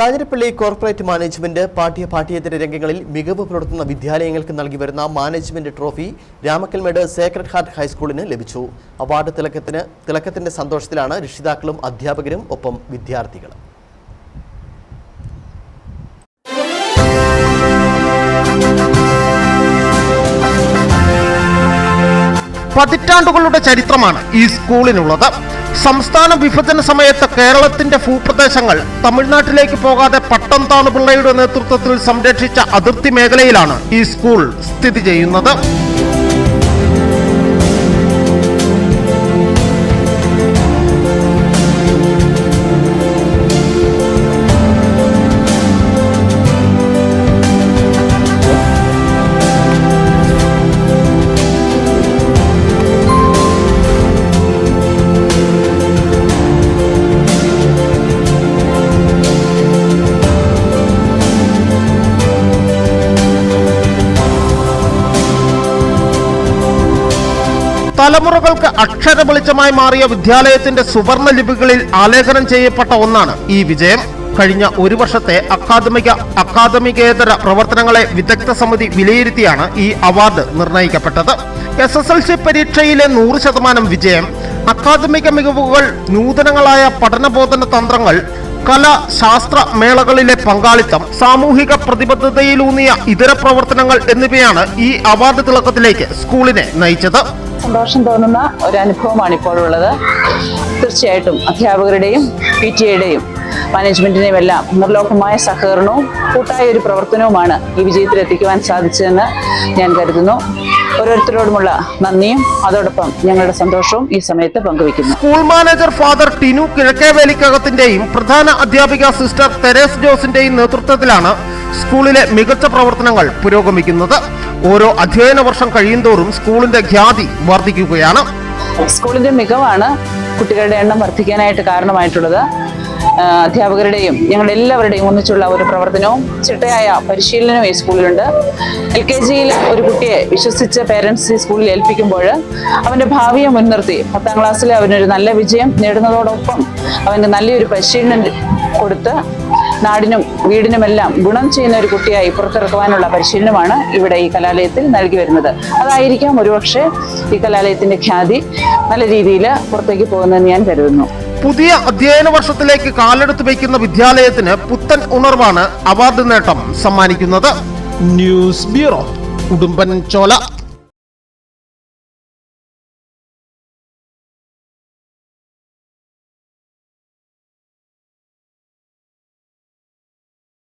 Kanjirappally corporate management പാഠ്യ പാഠ്യേതര രംഗങ്ങളിൽ മികവ് പുലർത്തുന്ന വിദ്യാലയങ്ങൾക്ക് നൽകി വരുന്ന management trophy Ramakkalmedu sacred heart ഹൈസ്കൂളിന് ലഭിച്ചു. അവാർഡ് തിളക്കത്തിന് തിളക്കത്തിന്റെ സന്തോഷത്തിലാണ് രക്ഷിതാക്കളും അധ്യാപകരും ഒപ്പം വിദ്യാർത്ഥികളും. പതിറ്റാണ്ടുകളുടെ ചരിത്രമാണ് ഈ സ്കൂളിനുള്ളത്. സംസ്ഥാന വിഭജന സമയത്ത് കേരളത്തിന്റെ ഭൂപ്രദേശങ്ങൾ തമിഴ്നാട്ടിലേക്ക് പോകാതെ പട്ടം താണുപിള്ളയുടെ നേതൃത്വത്തിൽ സംരക്ഷിച്ച അതിർത്തി മേഖലയിലാണ് ഈ സ്കൂൾ സ്ഥിതി ചെയ്യുന്നത്. തലമുറകൾക്ക് അക്ഷര വെളിച്ചമായി മാറിയ വിദ്യാലയത്തിന്റെ സുവർണ ലിപികളിൽ ആലേഖനം ചെയ്യപ്പെട്ട ഒന്നാണ് ഈ വിജയം. കഴിഞ്ഞ ഒരു വർഷത്തെ അക്കാദമിക അക്കാദമികേതര പ്രവർത്തനങ്ങളെ വിദഗ്ധ സമിതി വിലയിരുത്തിയാണ് ഈ അവാർഡ് നിർണയിക്കപ്പെട്ടത്. എസ് എസ് എൽ സി പരീക്ഷയിലെ നൂറ് ശതമാനം വിജയം അക്കാദമിക മികവുകൾ നൂതനങ്ങളായ പഠനബോധന തന്ത്രങ്ങൾ കല ശാസ്ത്ര മേളകളിലെ പങ്കാളിത്തം സാമൂഹിക പ്രതിബദ്ധതയിലൂന്നിയ ഇതര പ്രവർത്തനങ്ങൾ എന്നിവയാണ് ഈ അവാർഡ് തിളക്കത്തിലേക്ക് സ്കൂളിനെ നയിച്ചത്. സന്തോഷം തോന്നുന്ന ഒരു അനുഭവമാണ് ഇപ്പോൾ ഉള്ളത് തീർച്ചയായിട്ടും അധ്യാപകരുടെയും പി ടി എയുടെയും മാനേജ്മെന്റിനെയും എല്ലാം നിർലോഭമായ സഹകരണവും കൂട്ടായ ഒരു പ്രവർത്തനവുമാണ് ഈ വിജയത്തിൽ എത്തിക്കുവാൻ സാധിച്ചതെന്ന് ഞാൻ കരുതുന്നു. ഓരോരുത്തരോടുമുള്ള നന്ദിയും അതോടൊപ്പം ഞങ്ങളുടെ സന്തോഷവും ഈ സമയത്ത് പങ്കുവയ്ക്കുന്നു. സ്കൂൾ മാനേജർ ഫാദർ ടിനു കിഴക്കേവേലിക്കകത്തിന്റെയും പ്രധാന അധ്യാപിക സിസ്റ്റർ തെരേസ് ജോസിന്റെയും നേതൃത്വത്തിലാണ് സ്കൂളിലെ മികച്ച പ്രവർത്തനങ്ങൾ പുരോഗമിക്കുന്നത്. ഓരോ അധ്യയന വർഷം കഴിയുന്തോറും സ്കൂളിന്റെ ഖ്യാതി വർദ്ധിക്കുകയാണ്. സ്കൂളിന്റെ മികവാണ് കുട്ടികളുടെ എണ്ണം വർദ്ധിക്കാനായിട്ട് കാരണമായിട്ടുള്ളത്. അധ്യാപകരുടെയും ഞങ്ങളുടെ എല്ലാവരുടെയും ഒന്നിച്ചുള്ള ഒരു പ്രവർത്തനവും ചിട്ടയായ പരിശീലനവും ഈ സ്കൂളിലുണ്ട്. എൽ കെ ജിയിൽ ഒരു കുട്ടിയെ വിശ്വസിച്ച പേരൻസ് ഈ സ്കൂളിൽ ഏൽപ്പിക്കുമ്പോൾ അവന്റെ ഭാവിയെ മുൻനിർത്തി പത്താം ക്ലാസ്സിൽ അവനൊരു നല്ല വിജയം നേടുന്നതോടൊപ്പം അവന് നല്ലൊരു പരിശീലനം കൊടുത്ത് നാടിനും വീടിനുമെല്ലാം ഗുണം ചെയ്യുന്ന ഒരു കുട്ടിയായി പുറത്തിറക്കുവാനുള്ള പരിശീലനമാണ് ഇവിടെ ഈ കലാലയത്തിൽ നൽകി വരുന്നത്. അതായിരിക്കാം ഒരുപക്ഷെ ഈ കലാലയത്തിന്റെ ഖ്യാതി. നല്ല രീതിയിൽ പുറത്തേക്ക് പോകുന്നതെന്ന് ഞാൻ കരുതുന്നു. പുതിയ അധ്യയന വർഷത്തിലേക്ക് കാലെടുത്ത് വയ്ക്കുന്ന വിദ്യാലയത്തിന് പുത്തൻ ഉണർവാണ് അവാർഡ് നേട്ടം സമ്മാനിക്കുന്നത്. ന്യൂസ് ബ്യൂറോ ഉടുമ്പൻ ചോല